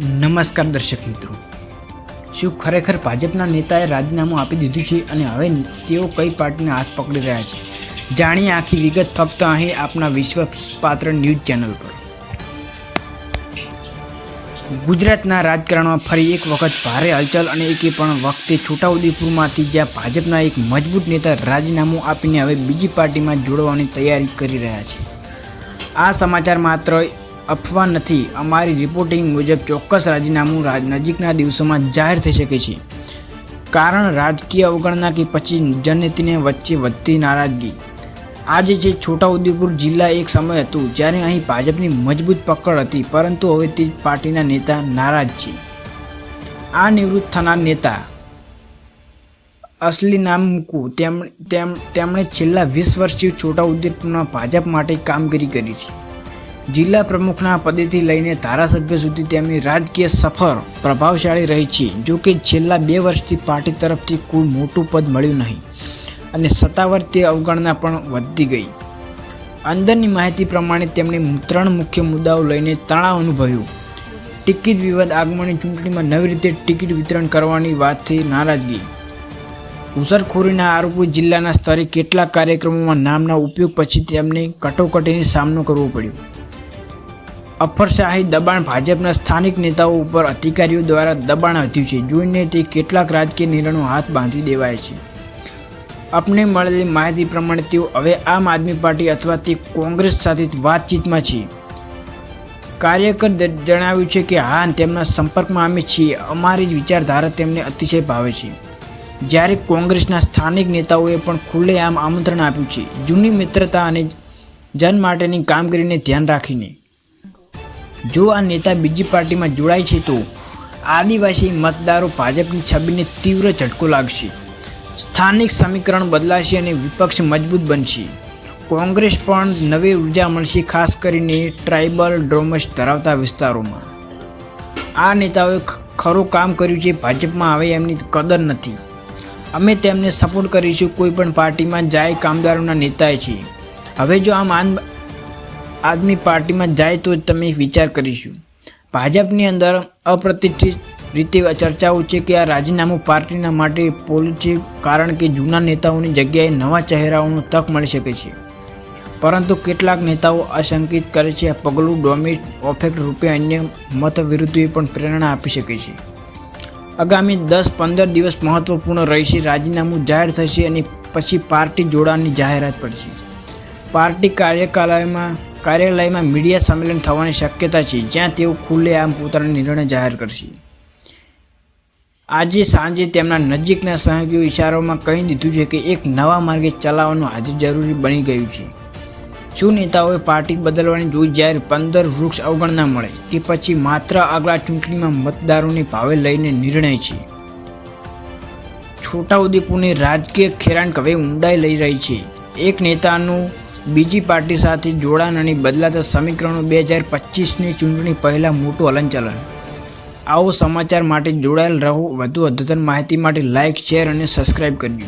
નમસ્કાર દર્શક મિત્રો. શું ખરેખર ભાજપના નેતાએ રાજીનામું આપી દીધું છે અને હવે તેઓ કઈ પાર્ટીને હાથ પકડી રહ્યા છે? જાણીએ આખી વિગત ફક્ત અહીં આપના વિશ્વાસપાત્ર ન્યૂઝ ચેનલ પર. ગુજરાતના રાજકારણમાં ફરી એક વખત ભારે હલચલ અને એકે પણ વખતે છોટાઉદેપુરમાંથી જ્યાં ભાજપના એક મજબૂત નેતા રાજીનામું આપીને હવે બીજી પાર્ટીમાં જોડવાની તૈયારી કરી રહ્યા છે. આ સમાચાર માત્ર અફવા નથી. અમારી રિપોર્ટિંગ મુજબ ચોક્કસ રાજીનામું રાજ નજીકના દિવસોમાં જાહેર થઈ શકે છે. કારણ રાજકીય અવગણના કે પછી જનનીતિને વચ્ચે વધતી નારાજગી. આજે જે છોટાઉદેપુર જિલ્લા એક સમય હતું, જ્યારે અહીં ભાજપની મજબૂત પકડ હતી, પરંતુ હવે તે પાર્ટીના નેતા નારાજ છે. આ નિવૃત્ત થનાર નેતા અસલી નામ મૂકવું તેમ તેમ તેમણે છેલ્લા વીસ વર્ષથી છોટાઉદેપુરના ભાજપ માટે કામગીરી કરી છે. જિલ્લા પ્રમુખના પદેથી લઈને ધારાસભ્ય સુધી તેમની રાજકીય સફર પ્રભાવશાળી રહી છે, જો કે છેલ્લા બે વર્ષથી પાર્ટી તરફથી કોઈ મોટું પદ મળ્યું નહીં અને સત્તાવાર તે અવગણના પણ વધતી ગઈ. અંદરની માહિતી પ્રમાણે તેમણે ત્રણ મુખ્ય મુદ્દાઓ લઈને તણાવ અનુભવ્યું. ટિકિટ વિવાદ આગમનની ચૂંટણીમાં નવી રીતે ટિકિટ વિતરણ કરવાની વાતથી નારાજગી ઘૂસણખોરીના આરોપી જિલ્લાના સ્તરે કેટલાક કાર્યક્રમોમાં નામના ઉપયોગ પછી તેમને કટોકટીનો સામનો કરવો પડ્યો. અફરશાહી દબાણ ભાજપના સ્થાનિક નેતાઓ ઉપર અધિકારીઓ દ્વારા દબાણ વધ્યું છે. જોઈને તે કેટલાક રાજકીય નિર્ણયો હાથ બાંધી દેવાય છે. આપને મળેલી માહિતી પ્રમાણે તેઓ હવે આમ આદમી પાર્ટી અથવા તે કોંગ્રેસ સાથે વાતચીતમાં છે. કાર્યકર જણાવ્યું છે કે હા, તેમના સંપર્કમાં અમે છીએ. અમારી વિચારધારા તેમને અતિશય ભાવે છે. જ્યારે કોંગ્રેસના સ્થાનિક નેતાઓએ પણ ખુલ્લેઆમ આમંત્રણ આપ્યું છે. જૂની મિત્રતા અને જન માટેની કામગીરીને ધ્યાન રાખીને. જો આ નેતા બીજી પાર્ટીમાં જોડાય છે તો આદિવાસી મતદારો ભાજપની છબીને તીવ્ર ઝટકો લાગશે. સ્થાનિક સમીકરણ બદલાશે અને વિપક્ષ મજબૂત બનશે. કોંગ્રેસ પણ નવી ઊર્જા મળશે, ખાસ કરીને ટ્રાઇબલ ડ્રોમસ ધરાવતા વિસ્તારોમાં. આ નેતાઓએ ખરું કામ કર્યું છે, ભાજપમાં હવે એમની કદર નથી. અમે તેમને સપોર્ટ કરીશું, કોઈ પણ પાર્ટીમાં જાય કામદારોના નેતાએ છે. હવે જો આમ આદમી પાર્ટીમાં જાય તો તમે વિચાર કરીશું. ભાજપની અંદર અપ્રતિષ્ઠિત રીતે ચર્ચાઓ છે કે આ રાજીનામું પાર્ટીના માટે પોલ છે, કારણ કે જૂના નેતાઓની જગ્યાએ નવા ચહેરાઓનો તક મળી શકે છે. પરંતુ કેટલાક નેતાઓ આશંકિત કરે છે, આ પગલું ડોમિટ ઓફેક્ટ રૂપે અન્ય મત વિરુદ્ધોએ પણ પ્રેરણા આપી શકે છે. આગામી દસ પંદર દિવસ મહત્વપૂર્ણ રહેશે, રાજીનામું જાહેર થશે અને પછી પાર્ટી જોડાણની જાહેરાત પડશે. પાર્ટી કાર્યકાલયમાં કાર્યાલયમાં મીડિયા સંમેલન થવાની શક્યતા છે, જ્યાં તેઓ ખુલ્લેઆમ પોતાનો નિર્ણય જાહેર કરશે. આજે સાંજે તેમના નજીકના સહયોગીઓ ઇશારોમાં કહી દીધું છે કે એક નવા માર્ગે ચલાવવાનું આજે જરૂરી બની ગયું છે. શું નેતાઓએ પાર્ટી બદલવાની જોઈ જ્યારે પંદર વૃક્ષ અવગણના મળે? કે પછી માત્ર આગલા ચૂંટણીમાં મતદારોને ભાવે લઈને નિર્ણય છે. છોટાઉદેપુરની રાજકીય ખેરાણ હવે ઊંડાઈ લઈ રહી છે. એક નેતાનું બીજી પાર્ટી સાથે જોડાણ અને બદલાતા સમીકરણો બે હજાર પચીસની ચૂંટણી પહેલાં મોટું હલનચલન. આવો સમાચાર માટે જોડાયેલ રહો. વધુ અદ્યતન માહિતી માટે લાઇક શેર અને સબસ્ક્રાઇબ કરજો.